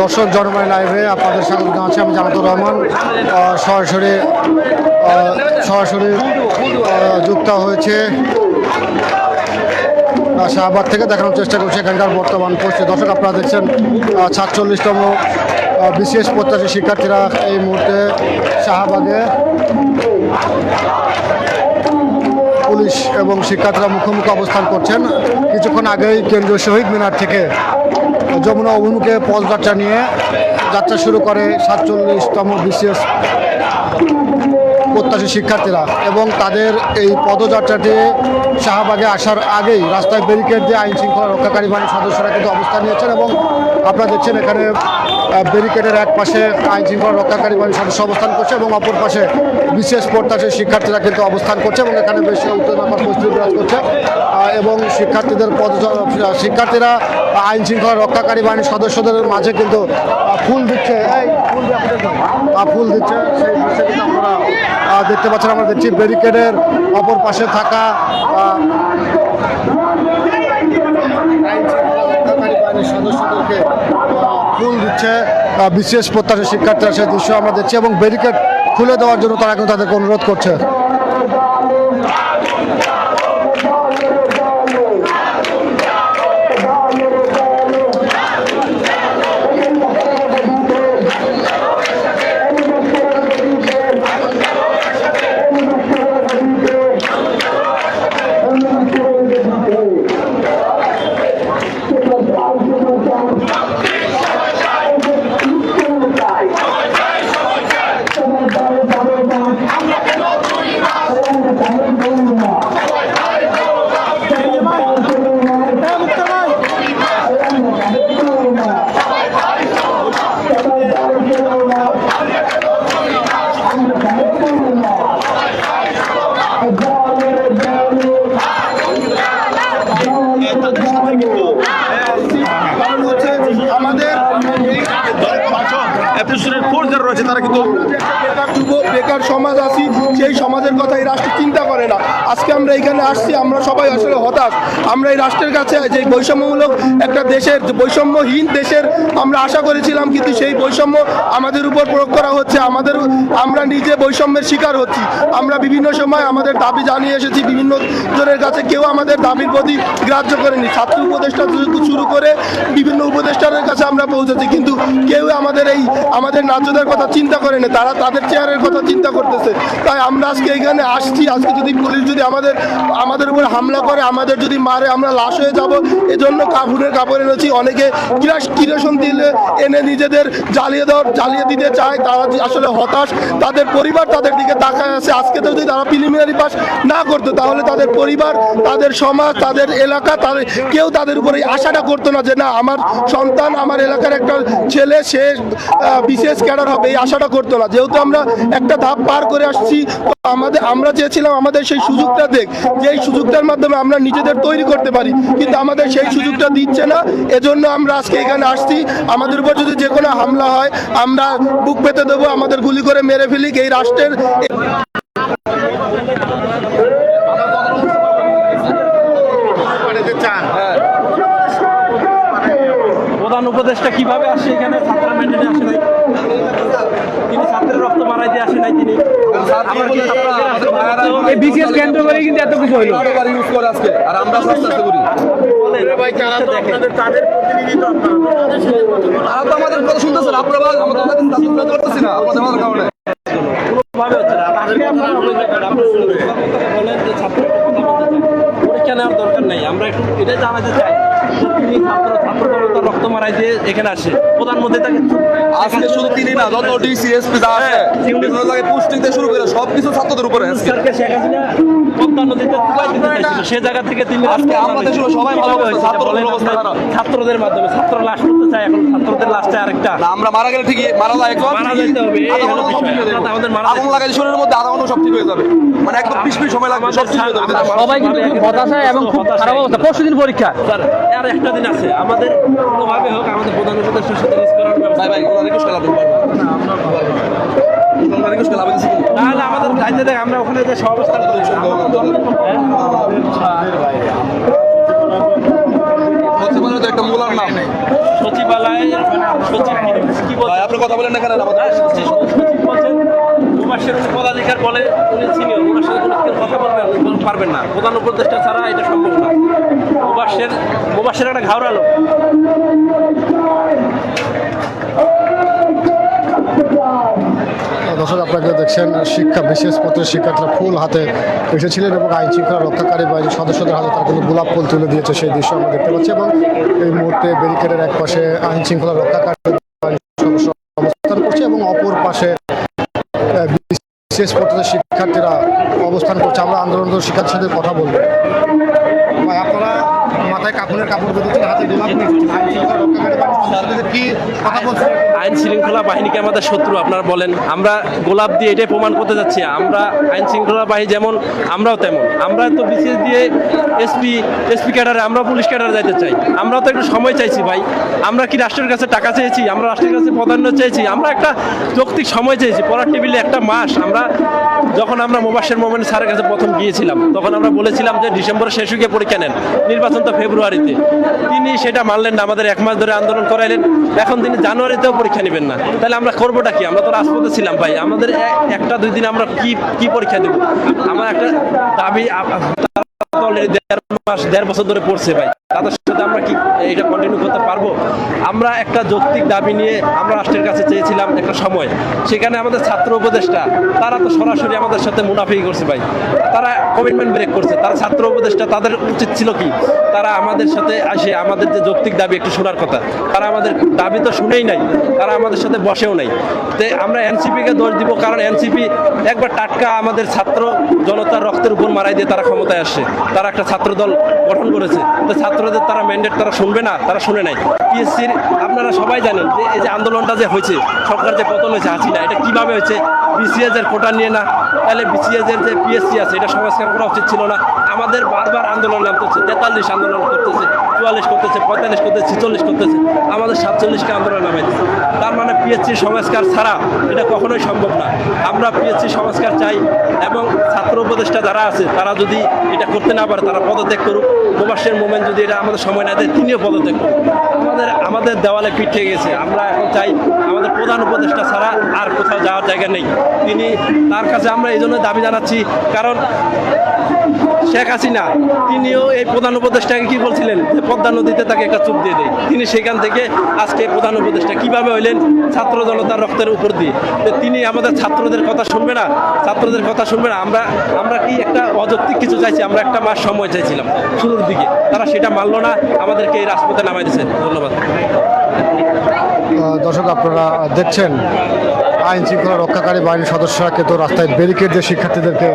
দর্শক জনময় লাইভে আপনাদের স্বাগত জানাচ্ছি। আমি জামাতুর রহমান সরাসরি সরাসরি যুক্ত হয়েছে। শাহবাগ থেকে দেখানোর চেষ্টা করছি এখানকার বর্তমান পরিস্থিতি। দর্শক, আপনারা দেখছেন সাতচল্লিশতম বিশেষ প্রত্যাশী শিক্ষার্থীরা এই মুহূর্তে শাহবাগে পুলিশ এবং শিক্ষার্থীরা মুখোমুখি অবস্থান করছেন। কিছুক্ষণ আগেই কেন্দ্রীয় শহীদ মিনার থেকে যমুনা অভিমুখে পথযাত্রা নিয়ে যাত্রা শুরু করে সাতচল্লিশতম বিশেষ প্রত্যাশী শিক্ষার্থীরা এবং তাদের এই পদযাত্রাটি শাহবাগে আসার আগেই রাস্তায় ব্যারিকেড দিয়ে আইন শৃঙ্খলা রক্ষাকারী বাহিনীর সদস্যরা কিন্তু অবস্থান নিয়েছেন এবং আপনারা দেখছেন এখানে ব্যারিকেডের এক পাশে আইন শৃঙ্খলা রক্ষাকারী বাহিনীর সদস্য অবস্থান করছে এবং অপর পাশে বিশেষ প্রত্যাশী শিক্ষার্থীরা কিন্তু অবস্থান করছে এবং এখানে বেশি উত্তেজনাকর পরিস্থিতি বিরাজ করছে। এবং শিক্ষার্থীদের পদ শিক্ষার্থীরা আইন শৃঙ্খলা রক্ষাকারী বাহিনীর সদস্যদের মাঝে কিন্তু ফুল দিচ্ছে। ফুল দিচ্ছে। সেই কিন্তু আহ, দেখতে পাচ্ছেন আমরা দেখছি ব্যারিকেডের অপর পাশে থাকা ফুল দিচ্ছে। বিশেষ প্রত্যাশী শিক্ষার্থীরা সেই দৃশ্য আমরা দেখছি এবং ব্যারিকেড খুলে দেওয়ার জন্য তারা কিন্তু তাদেরকে অনুরোধ করছে। বেকার সমাজ আছি সেই সমাজের কথা এই রাষ্ট্র চিন্তা করে না। আজকে আমরা এখানে আসছি, আমরা সবাই আসলে হতাশ। আমরা এই রাষ্ট্রের কাছে যে বৈষম্যমূলক একটা দেশের, বৈষম্যহীন দেশের আমরা আশা করেছিলাম, কিন্তু সেই বৈষম্য আমাদের উপর প্রয়োগ করা হচ্ছে। আমাদের, আমরা নিজে বৈষম্যের শিকার হচ্ছি। আমরা বিভিন্ন সময় আমাদের দাবি জানিয়ে এসেছি, বিভিন্ন জনের কাছে কেউ আমাদের দাবির প্রতি গ্রাহ্য করেনি। ছাত্র উপদেষ্টা শুরু করে বিভিন্ন উপদেষ্টাদের কাছে আমরা পৌঁছেছি, কিন্তু কেউ আমাদের এই, আমাদের ন্যায্যতার কথা চিন্তা করেনি। তারা তাদের চেয়ারের কথা চিন্তা করতেছে। তাই আমরা আজকে এখানে আসছি, আজকে যদি পুলিশ যদি আমাদের আমাদের উপর হামলা করে, আমাদের যদি মারে, আমরা লাশ হয়ে যাব। এজন্য কাপড়ের কাপড় এনেছি। অনেকে কিরাস কিরোসন দিলে এনে নিজেদের জ্বালিয়ে দেওয়ার জ্বালিয়ে দিতে চায়। তারা আসলে হতাশ, তাদের পরিবার তাদের দিকে তাকায় আছে। আজকে তো যদি তারা প্রিলিমিনারি পাস না করতো, তাহলে তাদের পরিবার, তাদের সমাজ, তাদের এলাকা, তাদের কেউ তাদের উপরে আশাটা করতো না যে, না, আমার সন্তান, আমার এলাকার একটা ছেলে, সে বিশেষ ক্যাডার হবে। এই আশাটা করতো না। যেহেতু আমরা একটা ধাপ পার করে আসছি আমাদের, আমরা চেয়েছিলাম আমাদের সেই সুযোগটা দেখ। যে এই সুযোগটার মাধ্যমে আমরা নিজেদের তৈরি করতে পারি, কিন্তু আমাদের সেই সুযোগটা দিচ্ছে না। এজন্য আমরা আজকে এখানে আসছি। আমাদের উপর যদি যে কোনো হামলা হয়, আমরা বুক পেতে দেবো, আমাদের গুলি করে মেরে ফেলি এই রাষ্ট্রের। প্রধান উপদেষ্টা কীভাবে আসছে এখানে? ছাত্র ম্যান্ডেটে আসে নাই। তিনি ছাত্রের রক্ত দিয়ে আসে নাই তিনি। এই বিশেষ কেন্দ্র করে কিন্তু এত কিছু হইল ইউজ করে আজকে আর আমরা করি। তারা তো আমাদের কথা আপনারা কথা না আপনাদের কারণে। পরীক্ষা নেওয়ার দরকার নেই। আমরা একটু এটাই জানাতে চাই। তিনি ছাত্র ছাত্র জনতার রক্ত মারাই দিয়ে এখানে আসে। প্রধানমন্ত্রী তাকে আজকে শুধু তিনি না যত ডিসি এসপি যা আছে পোস্টিং থেকে শুরু করে সবকিছু ছাত্রদের উপরে শেখ হাসিনা পদ্মা নদীতে ডুবাই দিতে চাইছিল। সে জায়গা থেকে তিনি আজকে আমাদের সবাই ভালো অবস্থা, ছাত্রদের অবস্থা খারাপ। ছাত্রদের মাধ্যমে ছাত্র লাশ করতে চায় এখন ছাত্রদের লাশটা আরেকটা। আমরা মারা গেলে ঠিকই মারা যায় একদম মারা যেতে হবে, এই হলো বিষয়। ঠিক যাবে। আপনারা আমাদের মারা আগুন যেতে শরীরের মধ্যে আধা ঘণ্টা সব ঠিক হয়ে যাবে। মানে একদম বিশ মিনিট সময় লাগবে সব ঠিক হয়ে যাবে। সবাই কিন্তু খুব এবং খুব খারাপ অবস্থা। পরশু দিন পরীক্ষা। স্যার আর একটা দিন আছে। আমাদের কোনোভাবে হোক আমাদের প্রধান উপদেষ্টার সাথে রিস্ক করার ভাই ভাই ওনার রিকোয়েস্ট খেলা খেলা দিচ্ছি আমাদের যাইতে দেখ আমরা ওখানে যে সহাবস্থান করি হচ্ছে মানে তো একটা মূলার নাম সচিবালয় সচিব কথা বলেন না কেন হ্যাঁ, সচিব বলছেন, প্রবাসের পদাধিকার বলে উনি সিনিয়র ওনার সাথে কোনো কথা বলবেন পারবেন না প্রধান উপদেষ্টা ছাড়া এটা সম্ভব না প্রবাসের প্রবাসের একটা ঘাওড়ালো দর্শক আপনাকে দেখছেন, শিক্ষা, বিশেষ পত্রের শিক্ষার্থীরা ফুল হাতে এসেছিলেন এবং আইন শৃঙ্খলা রক্ষাকারী বাহিনীর সদস্যদের হাতে তারা কিন্তু গোলাপ ফুল তুলে দিয়েছে সেই দৃশ্য আমরা দেখতে পাচ্ছি এবং এই মুহূর্তে ব্যারিকেডের এক পাশে আইন শৃঙ্খলা রক্ষাকারী অবস্থান করছে এবং অপর পাশে বিশেষ পত্রের শিক্ষার্থীরা অবস্থান করছে। আমরা আন্দোলনরত শিক্ষার্থীর সাথে কথা বলব। মাথায় কাপড়ের কাপড় বেঁধেছেন হাতে কি আইন শৃঙ্খলা বাহিনীকে আমাদের শত্রু, আপনারা বলেন। আমরা গোলাপ দিয়ে এটাই প্রমাণ করতে যাচ্ছি, আমরা আইন শৃঙ্খলা বাহিনী যেমন, আমরাও তেমন। আমরা তো বিশেষ দিয়ে এসপি এসপি ক্যাডারে আমরা পুলিশ ক্যাডারে যাইতে চাই। আমরাও তো একটু সময় চাইছি, ভাই। আমরা কি রাষ্ট্রের কাছে টাকা চেয়েছি? আমরা রাষ্ট্রের কাছে প্রাধান্য চেয়েছি? আমরা একটা যৌক্তিক সময় চেয়েছি। পড়ার টেবিলে একটা মাস, আমরা যখন আমরা মোবাসের মোমেন্ট স্যারের কাছে প্রথম গিয়েছিলাম, তখন আমরা বলেছিলাম যে ডিসেম্বরের শেষ উইকে পরীক্ষা নেন। নির্বাচন তো ফেব্রুয়ারিতে। তিনি সেটা মানলেন না, আমাদের এক মাস ধরে আন্দোলন করাইলেন। এখন তিনি জানুয়ারিতেও পরীক্ষা নেবেন না। তাহলে আমরা করবোটা কি? আমরা তো রাজপথে ছিলাম ভাই। আমাদের একটা, দুই দিন আমরা কি কি পরীক্ষা দেবো? আমার একটা দাবি দেড় মাস, দেড় বছর ধরে পড়ছে ভাই। তাদের সাথে আমরা কি এটা কন্টিনিউ করতে পারব? আমরা একটা যৌক্তিক দাবি নিয়ে আমরা রাষ্ট্রের কাছে চেয়েছিলাম একটা সময়। সেখানে আমাদের ছাত্র উপদেষ্টা, তারা তো সরাসরি আমাদের সাথে মুনাফি করছে ভাই। তারা কমিটমেন্ট ব্রেক করছে। তারা ছাত্র উপদেষ্টা, তাদের উচিত ছিল কি? তারা আমাদের সাথে আসে, আমাদের যে যৌক্তিক দাবি একটু শোনার কথা। তারা আমাদের দাবি তো শুনেই নাই। তারা আমাদের সাথে বসেও নাই। তো আমরা এনসিপিকে দোষ দিব কারণ এনসিপি একবার টাটকা আমাদের ছাত্র জনতার রক্তের উপর মারাই দিয়ে তারা ক্ষমতায় আসছে। তারা একটা ছাত্র দল গঠন করেছে। তো ছাত্রদের তারা ম্যান্ডেট তারা শুনবে না, তারা শুনে নাই। পিএসসির আপনারা সবাই জানেন যে এই যে আন্দোলনটা যে হয়েছে, সরকার যে পতন হয়েছে, হাসিনা, এটা কীভাবে হয়েছে? বিসিএস এর কোটা নিয়ে না, তাহলে বিসিএস এর যে পিএসসি আছে, এটা সংস্কার করা উচিত ছিল না। আমাদের বারবার আন্দোলন নামতেছে, তেতাল্লিশ আন্দোলন করতেছে, চুয়াল্লিশ করতেছে, পঁয়তাল্লিশ করতেছে, ছিচল্লিশ করতেছে, আমাদের সাতচল্লিশকে আন্দোলন নামাইতেছে তার মানে পিএসসি সংস্কার ছাড়া এটা কখনোই সম্ভব না। আমরা পিএসসি সংস্কার চাই এবং ছাত্র উপদেষ্টা যারা আছে, তারা যদি এটা করতে না পারে, তারা পদত্যাগ করুক। প্রবাসের মোমেন্ট যদি এটা আমাদের সময় না দেয়, তিনিও পদত্যাগ করুক আমাদের আমাদের দেওয়ালে পিঠে গেছে। আমরা এখন চাই আমাদের প্রধান উপদেষ্টা ছাড়া আর কোথাও যাওয়ার জায়গা নেই। তিনি তার কাছে আমরা এই জন্য দাবি জানাচ্ছি, কারণ শেখ হাসিনা, তিনিও এই প্রধান উপদেষ্টাকে কি বলছিলেন? যে পদ্মা নদীতে তাকে একটা চুপ দিয়ে দেয় তিনি সেখান থেকে আজকে প্রধান উপদেষ্টা কীভাবে হইলেন? ছাত্র জনতার রক্তের উপর দিয়ে। তো তিনি আমাদের ছাত্রদের কথা শুনবে না, ছাত্রদের কথা শুনবে না। আমরা আমরা কি একটা অযৌক্তিক কিছু চাইছি? আমরা একটা মাস সময় চাইছিলাম। শুরুর দিকে। তারা সেটা মানলো না আমাদেরকে এই রাজপথে নামাই দিয়েছেন ধন্যবাদ। দর্শক আপনারা দেখছেন আইন শৃঙ্খলা রক্ষাকারী বাহিনীর সদস্যরা কিন্তু রাস্তায় ব্যারিকেড দিয়ে শিক্ষার্থীদেরকে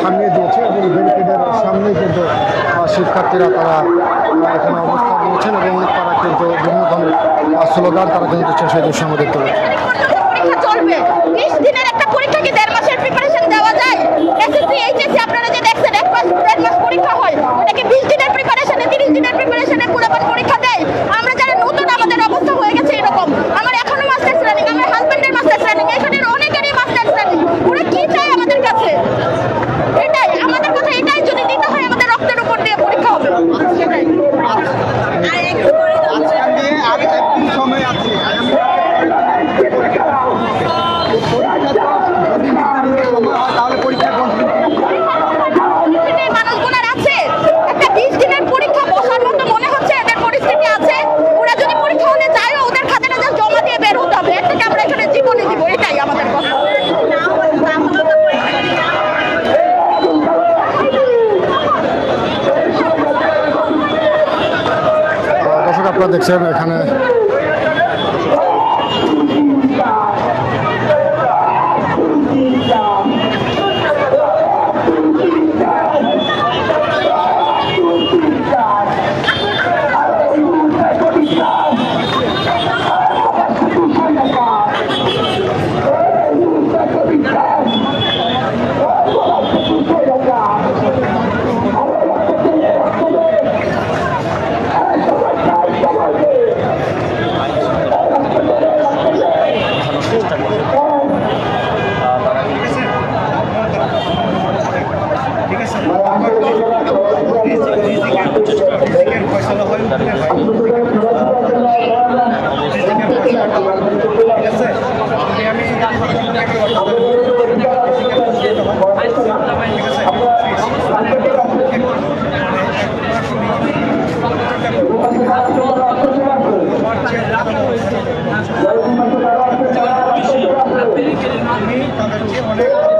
থামিয়ে দিয়েছে এবং ব্যারিকেডের সামনে কিন্তু শিক্ষার্থীরা তারা এখানে অবস্থান নিয়েছেন এবং তারা কিন্তু বিভিন্ন ধরনের স্লোগান তারা কিন্তু দিচ্ছেন সেই দৃশ্য আমরা দেখতে পাচ্ছি। চলবে। দিনের একটা পরীক্ষা কি দেড় মাসের প্রিপারেশন দেওয়া যায়? এসএসসি এইচএসসি আপনারা যে দেখছেন এক মাস দেড় মাস পরীক্ষা হয়। বিশ দিনের প্রিপারেশনে তিরিশ দিনের প্রিপারেশনে পুরোপুরি পরীক্ষা দেয়। আমরা যারা নতুন আমাদের অবস্থা হয়ে গেছে এরকম আমার এখনও মাস্টার্স রানিং আমার হাজবেন্ডের মাস্টার্স রানিং এখানে অনেকেরই মাস্টার্স রানিং ওরা কি চায় আমাদের কাছে এটাই আমাদের কথা এটাই যদি দিতে হয় আমাদের রক্তের উপর দিয়ে পরীক্ষা হবে সেটাই আর একটু পরে পরিস্থিতির মানুষগুলোর আছে একটা বিশ দিনের পরীক্ষা বসার মতো মনে হচ্ছে এদের পরিস্থিতি আছে ওরা যদি পরীক্ষা হলে যায় ওদের খাতে রেজাল্ট জমা দিয়ে বের হতে হবে এর থেকে আমরা এখানে জীবনে দিব এটাই আমাদের কথা আহ, দর্শক আপনারা আমি তাদেরকে অনেক